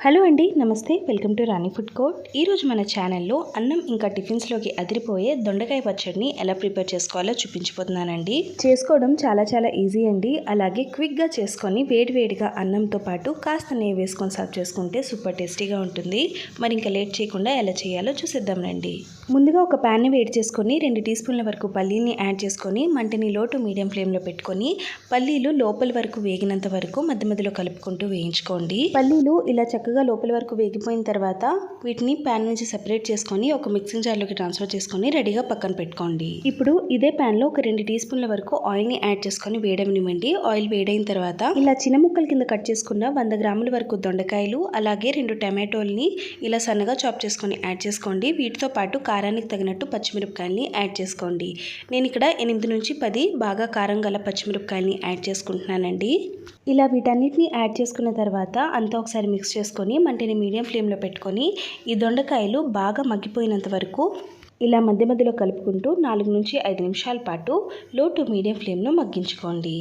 Hello అండి నమస్తే. Welcome to Rani food court. ఈరోజు మన ఛానల్లో అన్నం ఇంకా టిఫిన్స్లోకి అదిరిపోయే దొండకాయ పచ్చడిని ఎలా ప్రిపేర్ చేసుకోవాలో చూపించిపోతున్నానండి చేసుకోవడం చాలా చాలా ఈజీ అండి. అలాగే క్విక్గా చేసుకొని వేడివేడిగా అన్నంతో పాటు కాస్త నెయ్యి వేసుకొని సర్వ్ చేసుకుంటే సూపర్ టేస్టీగా ఉంటుంది. మరి ఇంకా లేట్ చేయకుండా ఎలా చేయాలో చూసేద్దాం రండి. ముందుగా ఒక ప్యాన్ని వేడి చేసుకొని రెండు టీ స్పూన్ల వరకు పల్లీని యాడ్ చేసుకొని మంటని లో టు మీడియం ఫ్లేమ్లో పెట్టుకొని పల్లీలు లోపల వరకు వేగినంత వరకు మధ్య మధ్యలో కలుపుకుంటూ వేయించుకోండి. పల్లీలు ఇలా చక్కగా లోపల వరకు వేగిపోయిన తర్వాత వీటిని ప్యాన్ నుంచి సెపరేట్ చేసుకొని ఒక మిక్సింగ్ జార్లోకి ట్రాన్స్ఫర్ చేసుకొని రెడీగా పక్కన పెట్టుకోండి. ఇప్పుడు ఇదే ప్యాన్లో ఒక రెండు టీ స్పూన్ల వరకు ఆయిల్ని యాడ్ చేసుకొని వేయడమివ్వండి ఆయిల్ వేడైన తర్వాత ఇలా చిన్న ముక్కల కింద కట్ చేసుకున్న వంద గ్రాముల వరకు దొండకాయలు అలాగే రెండు టమాటోల్ని ఇలా సన్నగా చాప్ చేసుకొని యాడ్ చేసుకోండి. వీటితో పాటు కారానికి తగినట్టు పచ్చిమిరపకాయలని యాడ్ చేసుకోండి. నేను ఇక్కడ ఎనిమిది నుంచి పది బాగా కారం గల పచ్చిమిరపకాయల్ని యాడ్ చేసుకుంటున్నానండి. ఇలా వీటన్నిటిని యాడ్ చేసుకున్న తర్వాత అంతా ఒకసారి మిక్స్ చేసుకొని మంటని మీడియం ఫ్లేమ్లో పెట్టుకొని ఈ దొండకాయలు బాగా మగ్గిపోయినంత వరకు ఇలా మధ్య మధ్యలో కలుపుకుంటూ నాలుగు నుంచి ఐదు నిమిషాల పాటు లో టు మీడియం ఫ్లేమ్లో మగ్గించుకోండి.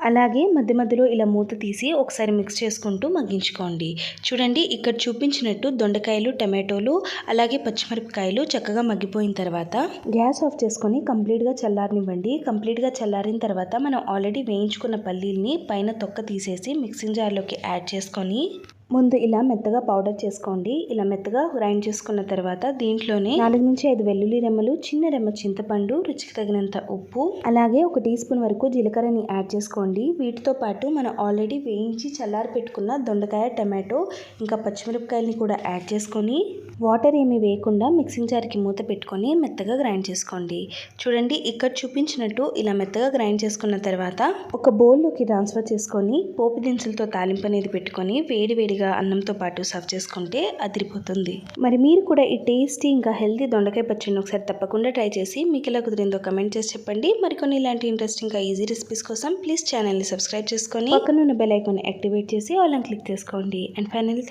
అలాగే మధ్య మధ్యలో ఇలా మూత తీసి ఒకసారి మిక్స్ చేసుకుంటూ మగ్గించుకోండి. చూడండి ఇక్కడ చూపించినట్టు దొండకాయలు టమాటోలు అలాగే పచ్చిమిరపకాయలు చక్కగా మగ్గిపోయిన తర్వాత గ్యాస్ ఆఫ్ చేసుకొని కంప్లీట్గా చల్లారనివ్వండి. కంప్లీట్గా చల్లారిన తర్వాత మనం ఆల్రెడీ వేయించుకున్న పల్లీల్ని పైన తొక్క తీసేసి మిక్సింగ్ జార్లోకి యాడ్ చేసుకొని ముందు ఇలా మెత్తగా పౌడర్ చేసుకోండి. ఇలా మెత్తగా గ్రైండ్ చేసుకున్న తర్వాత దీంట్లోనే నాలుగు నుంచి ఐదు వెల్లుల్లి రెమ్మలు చిన్న రెమ్మ చింతపండు రుచికి తగినంత ఉప్పు అలాగే ఒక టీ స్పూన్ వరకు జీలకర్రని యాడ్ చేసుకోండి. వీటితో పాటు మనం ఆల్రెడీ వేయించి చల్లారి పెట్టుకున్న దొండకాయ టమాటో ఇంకా పచ్చిమిరపకాయలని కూడా యాడ్ చేసుకొని వాటర్ ఏమీ వేయకుండా మిక్సింగ్ జార్కి మూత పెట్టుకొని మెత్తగా గ్రైండ్ చేసుకోండి. చూడండి ఇక్కడ చూపించినట్టు ఇలా మెత్తగా గ్రైండ్ చేసుకున్న తర్వాత ఒక బౌల్లోకి ట్రాన్స్ఫర్ చేసుకొని పోపు దినుసులతో తాలింపు అనేది పెట్టుకొని వేడివేడిగా అన్నంతో పాటు సర్వ్ చేసుకుంటే అదిరిపోతుంది. మరి మీరు కూడా ఈ టేస్టీ ఇంకా హెల్తీ దొండకాయ పచ్చడిని ఒకసారి తప్పకుండా ట్రై చేసి మీకు ఎలా కుదిరిందో కమెంట్ చేసి చెప్పండి. మరికొన్ని ఇలాంటి ఇంట్రెస్టింగ్ ఇంకా ఈజీ రెసిపీస్ కోసం ప్లీజ్ ఛానల్ని సబ్స్క్రైబ్ చేసుకొని పక్కనున్న బెల్ ఐకాన్ యాక్టివేట్ చేసి ఆల్ క్లిక్ చేసుకోండి. And final